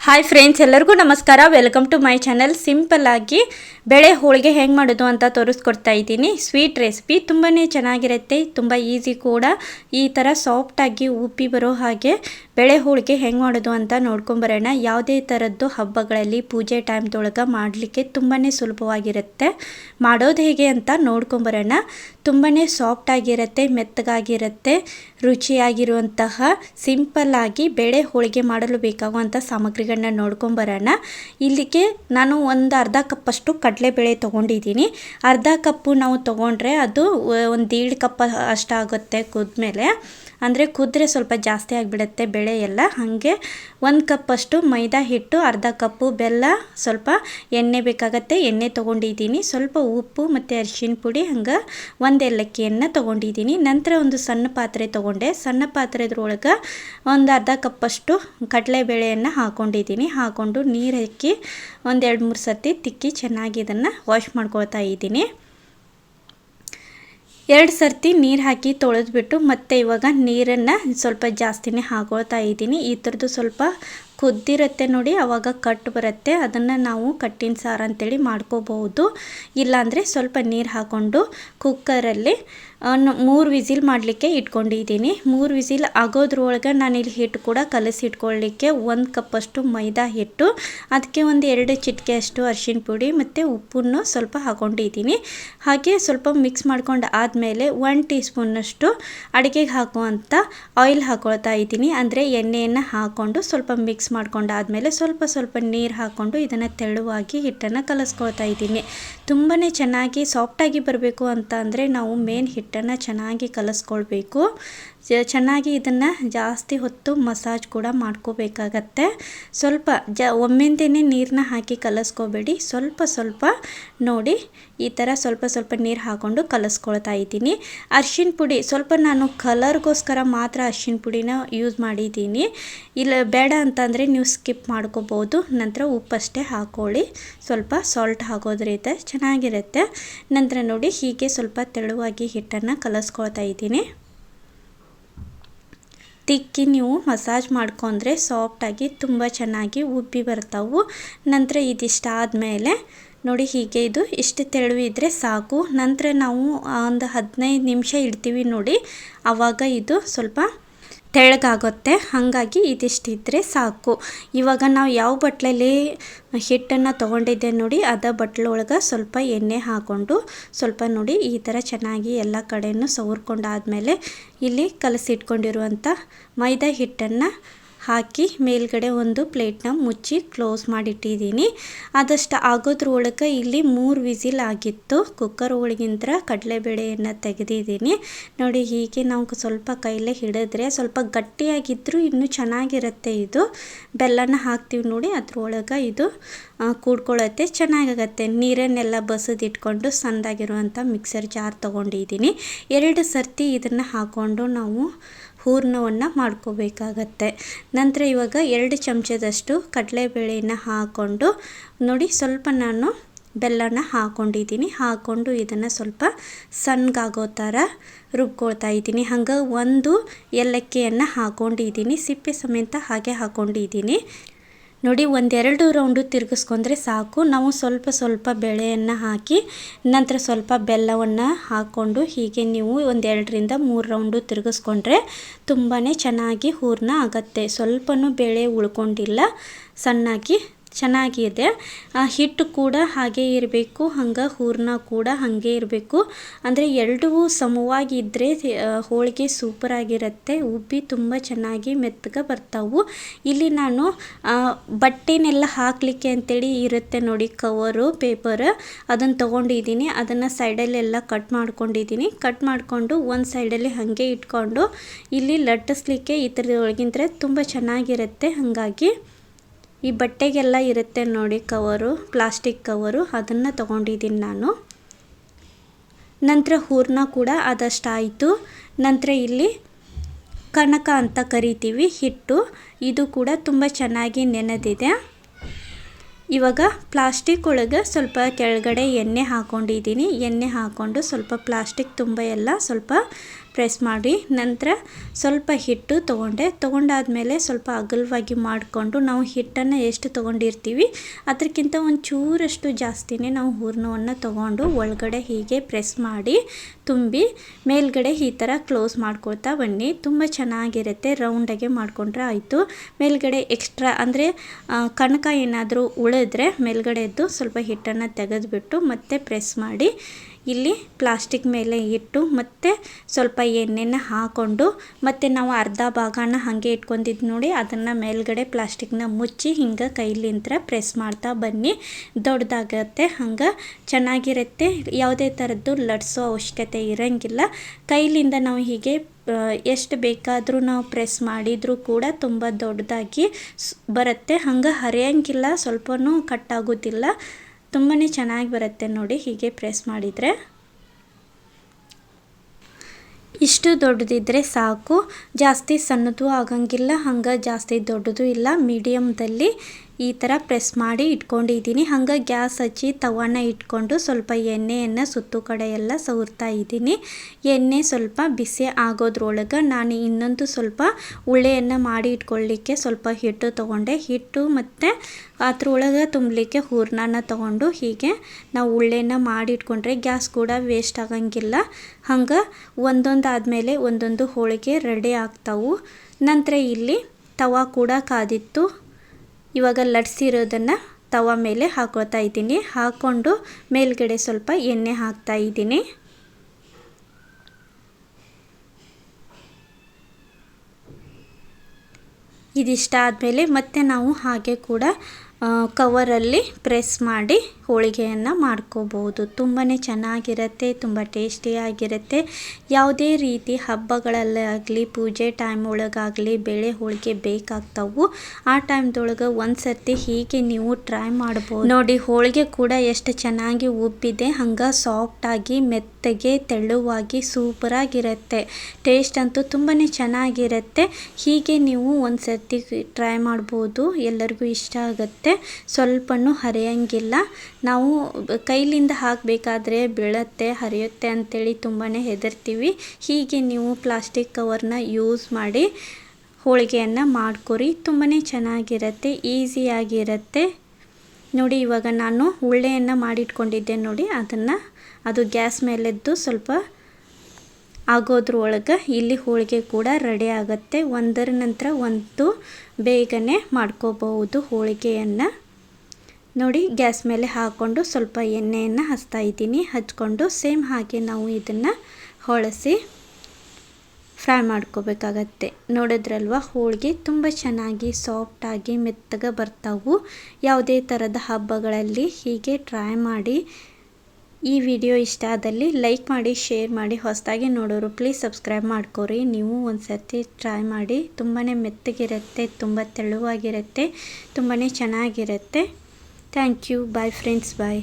Hi friends ಎಲ್ಲರಿಗೂ ನಮಸ್ಕಾರ. Welcome to my channel ಆಗಿ ಬೆಳೆ ಹೋಳಿಗೆ ಹೆಂಗೆ ಮಾಡೋದು ಅಂತ ತೋರಿಸ್ಕೊಡ್ತಾ ಇದ್ದೀನಿ. ಸ್ವೀಟ್ ರೆಸಿಪಿ ತುಂಬಾ ಚೆನ್ನಾಗಿರುತ್ತೆ. ತುಂಬ ಈಸಿ ಕೂಡ. ಈ ಥರ ಸಾಫ್ಟಾಗಿ ಉಪ್ಪಿ ಬರೋ ಹಾಗೆ ಬೆಳೆ ಹೋಳಿಗೆ ಹೆಂಗೆ ಮಾಡೋದು ಅಂತ ನೋಡ್ಕೊಂಬರೋಣ ಯಾವುದೇ ಥರದ್ದು ಹಬ್ಬಗಳಲ್ಲಿ ಪೂಜೆ ಟೈಮ್ದೊಳಗೆ ಮಾಡಲಿಕ್ಕೆ ತುಂಬಾ ಸುಲಭವಾಗಿರುತ್ತೆ. ಮಾಡೋದು ಹೇಗೆ ಅಂತ ನೋಡ್ಕೊಂಬರೋಣ ತುಂಬಾ ಸಾಫ್ಟಾಗಿರುತ್ತೆ ಮೆತ್ತಗಾಗಿರುತ್ತೆ, ರುಚಿಯಾಗಿರುವಂತಹ ಆಗಿ ಬೇಳೆ ಹೋಳಿಗೆ ಮಾಡಲು ಬೇಕಾಗುವಂಥ ಸಾಮಗ್ರಿಗಳನ್ನ ನೋಡ್ಕೊಂಬರೋಣ ಇಲ್ಲಿಗೆ ನಾನು ಒಂದು ಅರ್ಧ ಕಪ್ಪಷ್ಟು ಕಡಲೆಬೇಳೆ ತೊಗೊಂಡಿದ್ದೀನಿ. ಅರ್ಧ ಕಪ್ಪು ನಾವು ತೊಗೊಂಡ್ರೆ ಅದು ಒಂದು ದೀಡ್ ಕಪ್ ಅಷ್ಟಾಗುತ್ತೆ ಕುದ್ಮೇಲೆ. ಅಂದರೆ ಕುದ್ರೆ ಸ್ವಲ್ಪ ಜಾಸ್ತಿ ಆಗಿಬಿಡುತ್ತೆ ಬೆಳೆ ಎಲ್ಲ. ಹಾಗೆ ಒಂದು ಕಪ್ಪಷ್ಟು ಮೈದಾ ಹಿಟ್ಟು, ಅರ್ಧ ಕಪ್ಪು ಬೆಲ್ಲ, ಸ್ವಲ್ಪ ಎಣ್ಣೆ ಬೇಕಾಗತ್ತೆ. ಎಣ್ಣೆ ತೊಗೊಂಡಿದ್ದೀನಿ. ಸ್ವಲ್ಪ ಉಪ್ಪು ಮತ್ತು ಅರಿಶಿನ ಪುಡಿ, ಹಂಗೆ ಒಂದು ಏಲಕ್ಕಿಯನ್ನು ತೊಗೊಂಡಿದ್ದೀನಿ. ನಂತರ ಒಂದು ಸಣ್ಣ ಪಾತ್ರೆ ತೊಗೊಂಡೆ. ಸಣ್ಣ ಪಾತ್ರೆದ್ರೊಳಗೆ ಒಂದು ಅರ್ಧ ಕಪ್ಪಷ್ಟು ಕಡಲೆಬೇಳೆಯನ್ನು ಹಾಕ್ಕೊಂಡಿದ್ದೀನಿ ಹಾಕ್ಕೊಂಡು ನೀರು ಹಾಕಿ ಒಂದೆರಡು ಮೂರು ಸರ್ತಿ ತಿಕ್ಕಿ ಚೆನ್ನಾಗಿ ಇದನ್ನು ವಾಶ್ ಮಾಡ್ಕೊಳ್ತಾ ಇದ್ದೀನಿ. ಎರಡು ಸರ್ತಿ ನೀರು ಹಾಕಿ ತೊಳೆದ್ಬಿಟ್ಟು ಮತ್ತೆ ಇವಾಗ ನೀರನ್ನು ಸ್ವಲ್ಪ ಜಾಸ್ತಿನೇ ಹಾಕೊಳ್ತಾ ಇದ್ದೀನಿ. ಈ ಥರದ್ದು ಸ್ವಲ್ಪ ಕುದ್ದಿರುತ್ತೆ ನೋಡಿ ಆವಾಗ ಕಟ್ ಬರುತ್ತೆ. ಅದನ್ನು ನಾವು ಕಟ್ಟಿನ ಸಾರು ಅಂತೇಳಿ ಮಾಡ್ಕೋಬಹುದು. ಇಲ್ಲಾಂದರೆ ಸ್ವಲ್ಪ ನೀರು ಹಾಕ್ಕೊಂಡು ಕುಕ್ಕರಲ್ಲಿ ಮೂರು ವಿಸಿಲ್ ಮಾಡಲಿಕ್ಕೆ ಇಟ್ಕೊಂಡಿದ್ದೀನಿ. ಮೂರು ವಿಸಿಲ್ ಆಗೋದ್ರೊಳಗೆ ನಾನಿಲ್ಲಿ ಹಿಟ್ಟು ಕೂಡ ಕಲಸಿ ಇಟ್ಕೊಳ್ಳಿಕ್ಕೆ ಒಂದು ಕಪ್ಪಷ್ಟು ಮೈದಾ ಹಿಟ್ಟು ಅದಕ್ಕೆ ಒಂದು ಎರಡು ಚಿಟಿಕೆ ಅಷ್ಟು ಅರಿಶಿನ ಪುಡಿ ಮತ್ತು ಉಪ್ಪನ್ನು ಸ್ವಲ್ಪ ಹಾಕೊಂಡಿದ್ದೀನಿ. ಹಾಗೆ ಸ್ವಲ್ಪ ಮಿಕ್ಸ್ ಮಾಡ್ಕೊಂಡು ಆದಮೇಲೆ ಒನ್ ಟೀ ಸ್ಪೂನಷ್ಟು ಅಡುಗೆಗೆ ಹಾಕುವಂಥ ಆಯಿಲ್ ಹಾಕೊಳ್ತಾ ಇದ್ದೀನಿ. ಅಂದರೆ ಎಣ್ಣೆಯನ್ನು ಹಾಕ್ಕೊಂಡು ಸ್ವಲ್ಪ ಮಿಕ್ಸ್ ಮಾಡ್ಕೊಂಡಾದಮೇಲೆ ಸ್ವಲ್ಪ ಸ್ವಲ್ಪ ನೀರು ಹಾಕ್ಕೊಂಡು ಇದನ್ನು ತೆಳುವಾಗಿ ಹಿಟ್ಟನ್ನು ಕಲಸ್ಕೊಳ್ತಾ ಇದ್ದೀನಿ. ತುಂಬಾ ಚೆನ್ನಾಗಿ ಸಾಫ್ಟಾಗಿ ಬರಬೇಕು ಅಂತ ಅಂದರೆ ನಾವು ಮೇನ್ ಹಿಟ್ಟನ್ನು ಚೆನ್ನಾಗಿ ಕಲಿಸ್ಕೊಳ್ಬೇಕು. ಚೆನ್ನಾಗಿ ಇದನ್ನು ಜಾಸ್ತಿ ಹೊತ್ತು ಮಸಾಜ್ ಕೂಡ ಮಾಡ್ಕೋಬೇಕಾಗತ್ತೆ. ಸ್ವಲ್ಪ ಜ, ಒಮ್ಮೆಂದೇನೆ ನೀರನ್ನ ಹಾಕಿ ಕಲಸ್ಕೋಬೇಡಿ. ಸ್ವಲ್ಪ ಸ್ವಲ್ಪ ನೋಡಿ ಈ ಥರ ಸ್ವಲ್ಪ ಸ್ವಲ್ಪ ನೀರು ಹಾಕ್ಕೊಂಡು ಕಲಸ್ಕೊಳ್ತಾ ಇದ್ದೀನಿ. ಅರ್ಶಿನ ಪುಡಿ ಸ್ವಲ್ಪ ನಾನು ಕಲರ್ಗೋಸ್ಕರ ಮಾತ್ರ ಅರ್ಶಿನ ಪುಡಿನ ಯೂಸ್ ಮಾಡಿದ್ದೀನಿ. ಇಲ್ಲ, ಬೇಡ ಅಂತಂದರೆ ನೀವು ಸ್ಕಿಪ್ ಮಾಡ್ಕೋಬೋದು. ನಂತರ ಉಪ್ಪಷ್ಟೇ ಹಾಕ್ಕೊಳ್ಳಿ ಸ್ವಲ್ಪ ಸಾಲ್ಟ್ ಹಾಕೋದ್ರಿಂದ ಚೆನ್ನಾಗಿರುತ್ತೆ. ನಂತರ ನೋಡಿ ಹೀಗೆ ಸ್ವಲ್ಪ ತೆಳುವಾಗಿ ಹಿಟ್ಟನ್ನು ಕಲಸ್ಕೊಳ್ತಾ ಇದ್ದೀನಿ. ತಿಕ್ಕಿ ನೀವು ಮಸಾಜ್ ಮಾಡ್ಕೊಂಡ್ರೆ ಸಾಫ್ಟಾಗಿ ತುಂಬ ಚೆನ್ನಾಗಿ ಉಬ್ಬಿ ಬರ್ತಾವು. ನಂತರ ಇದಿಷ್ಟಾದಮೇಲೆ ನೋಡಿ ಹೀಗೆ ಇದು ಇಷ್ಟು ತೆಳು ಇದ್ದರೆ ಸಾಕು. ನಂತರ ನಾವು ಒಂದು ಹದಿನೈದು ನಿಮಿಷ ಇಡ್ತೀವಿ ನೋಡಿ. ಆವಾಗ ಇದು ಸ್ವಲ್ಪ ತೆಳ್ಳಗಾಗುತ್ತೆ. ಹಾಗಾಗಿ ಇದಿಷ್ಟಿದ್ರೆ ಸಾಕು. ಇವಾಗ ನಾವು ಯಾವ ಬಟ್ಲಲ್ಲಿ ಹಿಟ್ಟನ್ನು ತೊಗೊಂಡಿದ್ದೆ ನೋಡಿ, ಅದ ಬಟ್ಲೊಳಗೆ ಸ್ವಲ್ಪ ಎಣ್ಣೆ ಹಾಕ್ಕೊಂಡು ಸ್ವಲ್ಪ ನೋಡಿ ಈ ಥರ ಚೆನ್ನಾಗಿ ಎಲ್ಲ ಕಡೆಯೂ ಸವರ್ಕೊಂಡಾದಮೇಲೆ ಇಲ್ಲಿ ಕಲಸಿಟ್ಕೊಂಡಿರುವಂಥ ಮೈದಾ ಹಿಟ್ಟನ್ನು ಹಾಕಿ ಮೇಲ್ಗಡೆ ಒಂದು ಪ್ಲೇಟ್ನ ಮುಚ್ಚಿ ಕ್ಲೋಸ್ ಮಾಡಿಟ್ಟಿದ್ದೀನಿ. ಆದಷ್ಟು ಆಗೋದ್ರೊಳಗೆ ಇಲ್ಲಿ ಮೂರು ವಿಸಿಲ್ ಆಗಿತ್ತು. ಕುಕ್ಕರ್ ಒಳಗಿಂತ ಕಡಲೆಬೇಳೆಯನ್ನು ತೆಗೆದಿದ್ದೀನಿ. ನೋಡಿ ಹೀಗೆ ನಾವು ಸ್ವಲ್ಪ ಕೈಲೇ ಹಿಡಿದ್ರೆ ಸ್ವಲ್ಪ ಗಟ್ಟಿಯಾಗಿದ್ದರೂ ಇನ್ನೂ ಚೆನ್ನಾಗಿರುತ್ತೆ ಇದು. ಬೆಲ್ಲನ ಹಾಕ್ತೀವಿ ನೋಡಿ, ಅದ್ರೊಳಗೆ ಇದು ಕೂಡ್ಕೊಳ್ಳುತ್ತೆ ಚೆನ್ನಾಗಾಗತ್ತೆ. ನೀರನ್ನೆಲ್ಲ ಬಸದಿಟ್ಕೊಂಡು ಸಂದಾಗಿರುವಂಥ ಮಿಕ್ಸರ್ ಜಾರ್ ತೊಗೊಂಡಿದ್ದೀನಿ. ಎರಡು ಸರ್ತಿ ಇದನ್ನು ಹಾಕ್ಕೊಂಡು ನಾವು ಹೂರ್ಣವನ್ನು ಮಾಡ್ಕೋಬೇಕಾಗತ್ತೆ. ನಂತರ ಇವಾಗ ಎರಡು ಚಮಚದಷ್ಟು ಕಡಲೆಬೇಳೆಯನ್ನು ಹಾಕ್ಕೊಂಡು ನೋಡಿ ಸ್ವಲ್ಪ ನಾನು ಬೆಲ್ಲನ ಹಾಕೊಂಡಿದ್ದೀನಿ. ಹಾಕ್ಕೊಂಡು ಇದನ್ನು ಸ್ವಲ್ಪ ಸಣ್ಣಗಾಗೋ ಥರ ರುಬ್ಕೊಳ್ತಾ ಇದ್ದೀನಿ. ಹಂಗೆ ಒಂದು ಏಲಕ್ಕಿಯನ್ನು ಹಾಕ್ಕೊಂಡಿದ್ದೀನಿ ಸಿಪ್ಪೆ ಸಮೇತ ಹಾಗೆ ಹಾಕ್ಕೊಂಡಿದ್ದೀನಿ ನೋಡಿ, ಒಂದೆರಡು ರೌಂಡು ತಿರುಗಿಸ್ಕೊಂಡ್ರೆ ಸಾಕು. ನಾವು ಸ್ವಲ್ಪ ಸ್ವಲ್ಪ ಬೆಳೆಯನ್ನು ಹಾಕಿ, ನಂತರ ಸ್ವಲ್ಪ ಬೆಲ್ಲವನ್ನು ಹಾಕ್ಕೊಂಡು ಹೀಗೆ ನೀವು ಒಂದೆರಡರಿಂದ ಮೂರು ರೌಂಡು ತಿರುಗಿಸ್ಕೊಂಡ್ರೆ ತುಂಬಾ ಚೆನ್ನಾಗಿ ಹೂರ್ಣ ಆಗುತ್ತೆ. ಸ್ವಲ್ಪನೂ ಬೇಳೆ ಉಳ್ಕೊಂಡಿಲ್ಲ. ಸಣ್ಣಾಗಿ ಚೆನ್ನಾಗಿದೆ. ಹಿಟ್ಟು ಕೂಡ ಹಾಗೆ ಇರಬೇಕು, ಹಂಗೆ ಹೂರಣ ಕೂಡ ಹಾಗೆ ಇರಬೇಕು. ಅಂದರೆ ಎರಡೂ ಸಮವಾಗಿ ಇದ್ದರೆ ಹೋಳಿಗೆ ಸೂಪರಾಗಿರುತ್ತೆ ಉಬ್ಬಿ ತುಂಬ ಚೆನ್ನಾಗಿ ಮೆತ್ತಗೆ ಬರ್ತಾವು. ಇಲ್ಲಿ ನಾನು ಬಟ್ಟೆನೆಲ್ಲ ಹಾಕಲಿಕ್ಕೆ ಅಂತೇಳಿ ಇರುತ್ತೆ ನೋಡಿ, ಕವರು ಪೇಪರ್ ಅದನ್ನು ತೊಗೊಂಡಿದ್ದೀನಿ. ಅದನ್ನು ಸೈಡಲ್ಲೆಲ್ಲ ಕಟ್ ಮಾಡ್ಕೊಂಡಿದ್ದೀನಿ. ಕಟ್ ಮಾಡಿಕೊಂಡು ಒಂದು ಸೈಡಲ್ಲಿ ಹಾಗೆ ಇಟ್ಕೊಂಡು, ಇಲ್ಲಿ ಲಟ್ಟಿಸ್ಲಿಕ್ಕೆ ಈ ಥರದೊಳಗಿಂದ್ರೆ ತುಂಬ ಚೆನ್ನಾಗಿರುತ್ತೆ ಹಾಗಾಗಿ. ಈ ಬಟ್ಟೆಗೆಲ್ಲ ಇರುತ್ತೆ ನೋಡಿ ಕವರು, ಪ್ಲಾಸ್ಟಿಕ್ ಕವರು, ಅದನ್ನು ತೊಗೊಂಡಿದ್ದೀನಿ ನಾನು. ನಂತರ ಹೂರ್ಣ ಕೂಡ ಅದಷ್ಟಾಯಿತು. ನಂತರ ಇಲ್ಲಿ ಕನಕ ಅಂತ ಕರಿತೀವಿ, ಹಿಟ್ಟು. ಇದು ಕೂಡ ತುಂಬ ಚೆನ್ನಾಗಿ ನೆನೆದಿದೆ. ಇವಾಗ ಪ್ಲಾಸ್ಟಿಕ್ ಒಳಗೆ ಸ್ವಲ್ಪ ಕೆಳಗಡೆ ಎಣ್ಣೆ ಹಾಕ್ಕೊಂಡಿದ್ದೀನಿ ಎಣ್ಣೆ ಹಾಕ್ಕೊಂಡು ಸ್ವಲ್ಪ ಪ್ಲಾಸ್ಟಿಕ್ ತುಂಬ ಎಲ್ಲ ಸ್ವಲ್ಪ ಪ್ರೆಸ್ ಮಾಡಿ, ನಂತರ ಸ್ವಲ್ಪ ಹಿಟ್ಟು ತೊಗೊಂಡೆ. ತೊಗೊಂಡಾದಮೇಲೆ ಸ್ವಲ್ಪ ಅಗಲವಾಗಿ ಮಾಡಿಕೊಂಡು ನಾವು ಹಿಟ್ಟನ್ನು ಎಷ್ಟು ತೊಗೊಂಡಿರ್ತೀವಿ ಅದಕ್ಕಿಂತ ಒಂದು ಚೂರಷ್ಟು ಜಾಸ್ತಿನೇ ನಾವು ಹೂರ್ಣವನ್ನು ತೊಗೊಂಡು ಒಳಗಡೆ ಹೀಗೆ ಪ್ರೆಸ್ ಮಾಡಿ ತುಂಬಿ ಮೇಲ್ಗಡೆ ಈ ಥರ ಕ್ಲೋಸ್ ಮಾಡ್ಕೊಳ್ತಾ ಬನ್ನಿ. ತುಂಬ ಚೆನ್ನಾಗಿರುತ್ತೆ. ರೌಂಡಾಗೆ ಮಾಡಿಕೊಂಡ್ರೆ ಆಯಿತು. ಮೇಲ್ಗಡೆ ಎಕ್ಸ್ಟ್ರಾ ಅಂದರೆ ಕಣಕ ಏನಾದರೂ ಉಳಿದ್ರೆ ಮೇಲ್ಗಡೆದ್ದು ಸ್ವಲ್ಪ ಹಿಟ್ಟನ್ನು ತೆಗೆದುಬಿಟ್ಟು ಮತ್ತೆ ಪ್ರೆಸ್ ಮಾಡಿ ಇಲ್ಲಿ ಪ್ಲಾಸ್ಟಿಕ್ ಮೇಲೆ ಇಟ್ಟು ಮತ್ತೆ ಸ್ವಲ್ಪ ಎಣ್ಣೆನ ಹಾಕ್ಕೊಂಡು ಮತ್ತು ನಾವು ಅರ್ಧ ಭಾಗನ ಹಾಗೆ ಇಟ್ಕೊಂಡಿದ್ದು ನೋಡಿ ಅದನ್ನು ಮೇಲ್ಗಡೆ ಪ್ಲಾಸ್ಟಿಕ್ನ ಮುಚ್ಚಿ ಹಿಂಗೆ ಕೈಲಿಂತ್ರ ಪ್ರೆಸ್ ಮಾಡ್ತಾ ಬನ್ನಿ. ದೊಡ್ಡದಾಗತ್ತೆ, ಹಂಗೆ ಚೆನ್ನಾಗಿರುತ್ತೆ. ಯಾವುದೇ ಥರದ್ದು ಲಟ್ಸೋ ಅವಶ್ಯಕತೆ ಇರೋಂಗಿಲ್ಲ. ಕೈಲಿಂದ ನಾವು ಹೀಗೆ ಎಷ್ಟು ಬೇಕಾದರೂ ನಾವು ಪ್ರೆಸ್ ಮಾಡಿದರೂ ಕೂಡ ತುಂಬ ದೊಡ್ಡದಾಗಿ ಬರುತ್ತೆ. ಹಂಗೆ ಹರಿಯೋಂಗಿಲ್ಲ, ಸ್ವಲ್ಪನೂ ಕಟ್ಟಾಗೋದಿಲ್ಲ ತುಂಬಾ ಚೆನ್ನಾಗಿ ಬರುತ್ತೆ ನೋಡಿ, ಹೀಗೆ ಪ್ರೆಸ್ ಮಾಡಿದರೆ. ಇಷ್ಟು ದೊಡ್ಡದಿದ್ದರೆ ಸಾಕು. ಜಾಸ್ತಿ ಸಣ್ಣದು ಆಗಂಗಿಲ್ಲ, ಹಂಗೆ ಜಾಸ್ತಿ ದೊಡ್ಡದು ಇಲ್ಲ. ಮೀಡಿಯಮ್ದಲ್ಲಿ ಈ ಥರ ಪ್ರೆಸ್ ಮಾಡಿ ಇಟ್ಕೊಂಡಿದ್ದೀನಿ. ಹಂಗೆ ಗ್ಯಾಸ್ ಹಚ್ಚಿ ತವಾನ ಇಟ್ಕೊಂಡು ಸ್ವಲ್ಪ ಎಣ್ಣೆಯನ್ನು ಸುತ್ತು ಕಡೆ ಎಲ್ಲ ಸವರ್ತಾ ಇದ್ದೀನಿ. ಎಣ್ಣೆ ಸ್ವಲ್ಪ ಬಿಸಿ ಆಗೋದ್ರೊಳಗೆ ನಾನು ಇನ್ನೊಂದು ಸ್ವಲ್ಪ ಉಳ್ಳೆಯನ್ನು ಮಾಡಿ ಇಟ್ಕೊಳ್ಳಿಕ್ಕೆ ಸ್ವಲ್ಪ ಹಿಟ್ಟು ತೊಗೊಂಡೆ. ಹಿಟ್ಟು ಮತ್ತು ಅದ್ರೊಳಗೆ ತುಂಬಲಿಕ್ಕೆ ಹೂರ್ಣನ ತೊಗೊಂಡು ಹೀಗೆ ನಾವು ಉಳ್ಳೆಯನ್ನು ಮಾಡಿ ಇಟ್ಕೊಂಡ್ರೆ ಗ್ಯಾಸ್ ಕೂಡ ವೇಸ್ಟ್ ಆಗಂಗಿಲ್ಲ. ಹಂಗೆ ಒಂದೊಂದು ಆದಮೇಲೆ ಒಂದೊಂದು ಹೋಳಿಗೆ ರೆಡಿ ಆಗ್ತಾವು. ನಂತರ ಇಲ್ಲಿ ತವಾ ಕೂಡ ಕಾದಿತ್ತು. ಇವಾಗ ಲಟ್ಸಿರೋದನ್ನು ತವ ಮೇಲೆ ಹಾಕೋತಾ ಇದ್ದೀನಿ. ಹಾಕ್ಕೊಂಡು ಮೇಲ್ಗಡೆ ಸ್ವಲ್ಪ ಎಣ್ಣೆ ಹಾಕ್ತಾ ಇದ್ದೀನಿ. ಇದಿಷ್ಟ ಆದಮೇಲೆ ಮತ್ತೆ ನಾವು ಹಾಗೆ ಕೂಡ ಕವರಲ್ಲಿ ಪ್ರೆಸ್ ಮಾಡಿ ಹೋಳಿಗೆಯನ್ನು ಮಾಡ್ಕೋಬೋದು ತುಂಬಾ ಚೆನ್ನಾಗಿರುತ್ತೆ, ತುಂಬ ಟೇಸ್ಟಿಯಾಗಿರುತ್ತೆ. ಯಾವುದೇ ರೀತಿ ಹಬ್ಬಗಳಲ್ಲಾಗಲಿ ಪೂಜೆ ಟೈಮ್ ಒಳಗಾಗಲಿ ಬೇಳೆ ಹೋಳಿಗೆ ಬೇಕಾಗ್ತವು. ಆ ಟೈಮ್ದೊಳಗೆ ಒಂದು ಸರ್ತಿ ಹೀಗೆ ನೀವು ಟ್ರೈ ಮಾಡ್ಬೋದು. ನೋಡಿ, ಹೋಳಿಗೆ ಕೂಡ ಎಷ್ಟು ಚೆನ್ನಾಗಿ ಉಬ್ಬಿದೆ. ಹಂಗೆ ಸಾಫ್ಟಾಗಿ ಮೆತ್ತಗೆ, ತೆಳುವಾಗಿ ಸೂಪರಾಗಿರುತ್ತೆ ಟೇಸ್ಟ್ ಅಂತೂ ತುಂಬಾ ಚೆನ್ನಾಗಿರುತ್ತೆ. ಹೀಗೆ ನೀವು ಒಂದು ಸರ್ತಿ ಟ್ರೈ ಮಾಡ್ಬೋದು. ಎಲ್ಲರಿಗೂ ಇಷ್ಟ ಆಗುತ್ತೆ. ಸ್ವಲ್ಪನೂ ಹರಿಯಂಗಿಲ್ಲ. ನಾವು ಕೈಲಿಂದ ಹಾಕಬೇಕಾದ್ರೆ ಬೀಳುತ್ತೆ, ಹರಿಯುತ್ತೆ ಅಂತೇಳಿ ತುಂಬಾ ಹೆದರ್ತೀವಿ. ಹೀಗೆ ನೀವು ಪ್ಲಾಸ್ಟಿಕ್ ಕವರ್ನ ಯೂಸ್ ಮಾಡಿ ಹೋಳಿಗೆಯನ್ನು ಮಾಡ್ಕೊರಿ. ತುಂಬಾ ಚೆನ್ನಾಗಿರುತ್ತೆ, ಈಸಿಯಾಗಿರುತ್ತೆ. ನೋಡಿ ಇವಾಗ ನಾನು ಉಳ್ಳೆಯನ್ನು ಮಾಡಿಟ್ಕೊಂಡಿದ್ದೆ ನೋಡಿ, ಅದನ್ನು ಅದು ಗ್ಯಾಸ್ ಮೇಲೆದ್ದು ಸ್ವಲ್ಪ ಆಗೋದ್ರ ಒಳಗೆ ಇಲ್ಲಿ ಹೋಳಿಗೆ ಕೂಡ ರೆಡಿ ಆಗುತ್ತೆ. ಒಂದರ ನಂತರ ಒಂದು ಬೇಗನೆ ಮಾಡ್ಕೋಬಹುದು ಹೋಳಿಗೆಯನ್ನು. ನೋಡಿ, ಗ್ಯಾಸ್ ಮೇಲೆ ಹಾಕ್ಕೊಂಡು ಸ್ವಲ್ಪ ಎಣ್ಣೆಯನ್ನು ಹಚ್ತಾ ಇದ್ದೀನಿ. ಹಚ್ಕೊಂಡು ಸೇಮ್ ಹಾಗೆ ನಾವು ಇದನ್ನು ಹೊಳಸಿ ಫ್ರೈ ಮಾಡ್ಕೋಬೇಕಾಗತ್ತೆ. ನೋಡಿದ್ರಲ್ವ, ಹೋಳಿಗೆ ತುಂಬ ಚೆನ್ನಾಗಿ ಸಾಫ್ಟಾಗಿ ಮೆತ್ತಗೆ ಬರ್ತಾವು. ಯಾವುದೇ ಥರದ ಹಬ್ಬಗಳಲ್ಲಿ ಹೀಗೆ ಟ್ರೈ ಮಾಡಿ. ಈ ವಿಡಿಯೋ ಇಷ್ಟ ಆದಲ್ಲಿ ಲೈಕ್ ಮಾಡಿ ಶೇರ್ ಮಾಡಿ, ಹೊಸದಾಗಿ ನೋಡೋರು ಪ್ಲೀಸ್ ಸಬ್ಸ್ಕ್ರೈಬ್ ಮಾಡ್ಕೊರಿ. ನೀವು ಒಂದು ಸರ್ತಿ ಟ್ರೈ ಮಾಡಿ ತುಂಬಾ ಮೆತ್ತಗಿರುತ್ತೆ, ತುಂಬ ತೆಳುವಾಗಿರುತ್ತೆ ತುಂಬಾ ಚೆನ್ನಾಗಿರುತ್ತೆ. thank you bye friends bye